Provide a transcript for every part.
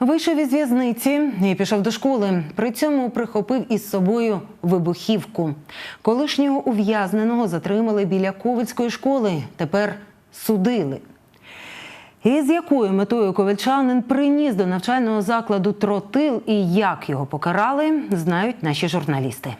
Вийшов із в'язниці і пішов до школи. При цьому прихопив із собою вибухівку. Колишнього ув'язненого затримали біля Ковицької школи. Тепер судили. І з якою метою ковальчанин приніс до навчального закладу тротил і як його покарали, знають наші журналісти.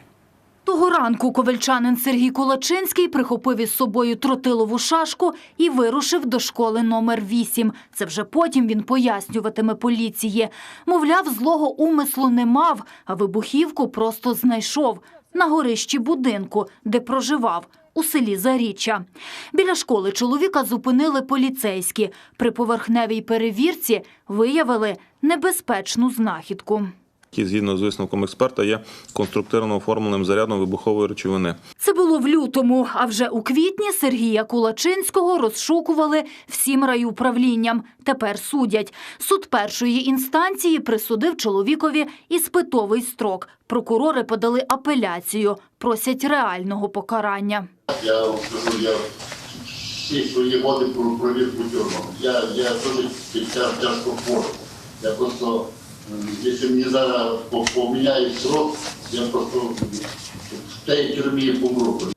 Того ранку ковальчанин Сергій Кулачинський прихопив із собою тротилову шашку і вирушив до школи номер 8. Це вже потім він пояснюватиме поліції. Мовляв, злого умислу не мав, а вибухівку просто знайшов на горищі будинку, де проживав. У селі Заріччя. Біля школи чоловіка зупинили поліцейські. При поверхневій перевірці виявили небезпечну знахідку. Який, згідно з висновком експерта, є конструктивно оформленим зарядом вибухової речовини. Це було в лютому, а вже у квітні Сергія Кулачинського розшукували всім райуправлінням. Тепер судять. Суд першої інстанції присудив чоловікові іспитовий строк. Прокурори подали апеляцію, просять реального покарання. Я вам скажу, я всі свої про провів тюрмам. Я, я дуже тяжко хворий. Я просто, м, якщо мені зараз поміняють срок, я просто.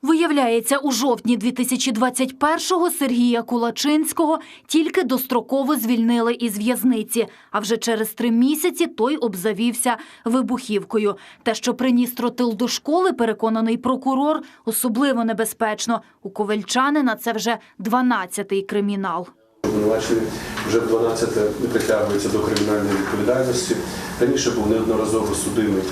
Виявляється, у жовтні 2021-го Сергія Кулачинського тільки достроково звільнили із в'язниці, а вже через три місяці той обзавівся вибухівкою. Те, що приніс тротил до школи, переконаний прокурор, особливо небезпечно. У ковальчанина це вже 12-й кримінал. Обвинувачений вже в 12 не притягується до кримінальної відповідальності. Раніше був неодноразово судимий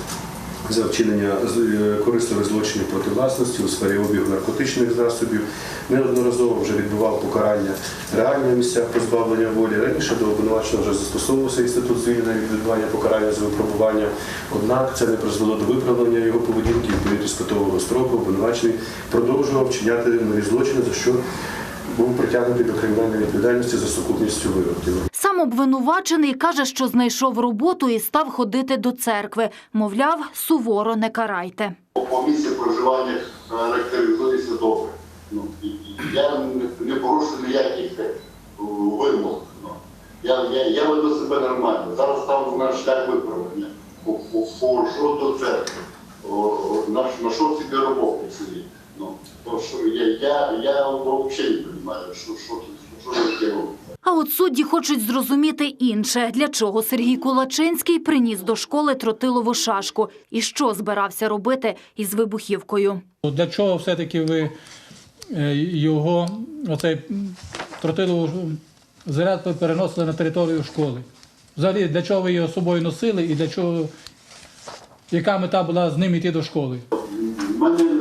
за вчинення з- е, корисливих злочинів проти власності у сфері обігу наркотичних засобів. Неодноразово вже відбував покарання реальне на місцях позбавлення волі. Раніше до обвинуваченого вже застосовувався інститут звільнення від відбування покарання за випробування. Однак це не призвело до виправлення його поведінки відповідно спитового строку. Обвинувачений продовжував вчиняти нові злочини, за що був притягнутий до кримінальної відповідальності за сукупністю вироків. Сам обвинувачений каже, що знайшов роботу і став ходити до церкви. Мовляв, суворо не карайте. По, місці проживання характеризується добре. Ну, я не, порушую ніяких е, вимог. Ну. Я, я, я веду себе нормально. Зараз став на шлях виправлення. Пошов до церкви. О, собі роботу в селі. Ну, то що я, я, я взагалі не розумію, що, що, що, що я роблю. А от судді хочуть зрозуміти інше, для чого Сергій Кулачинський приніс до школи тротилову шашку і що збирався робити із вибухівкою. Для чого все-таки ви е, його, оцей м, тротиловий заряд ви переносили на територію школи? Взагалі, для чого ви його з собою носили і для чого, яка мета була з ним йти до школи? У мене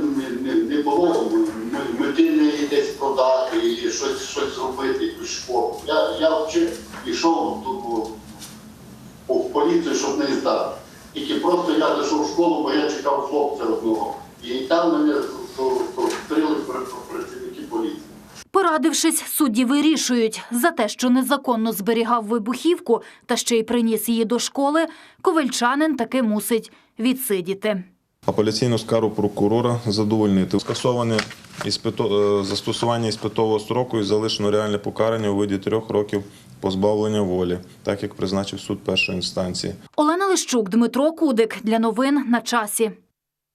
щось, щось зробити, якусь школу. Я, я взагалі йшов в поліцію, щоб не здати. Тільки просто я зайшов в школу, бо я чекав хлопця одного. І там мене зустріли працівники поліції. Порадившись, судді вирішують за те, що незаконно зберігав вибухівку та ще й приніс її до школи, ковальчанин таки мусить відсидіти. Апеляційну скару прокурора задовольнити. Скасоване іспито- е, застосування іспитового строку і залишено реальне покарання у виді трьох років позбавлення волі, так як призначив суд першої інстанції. Олена Лищук, Дмитро Кудик. Для новин на часі.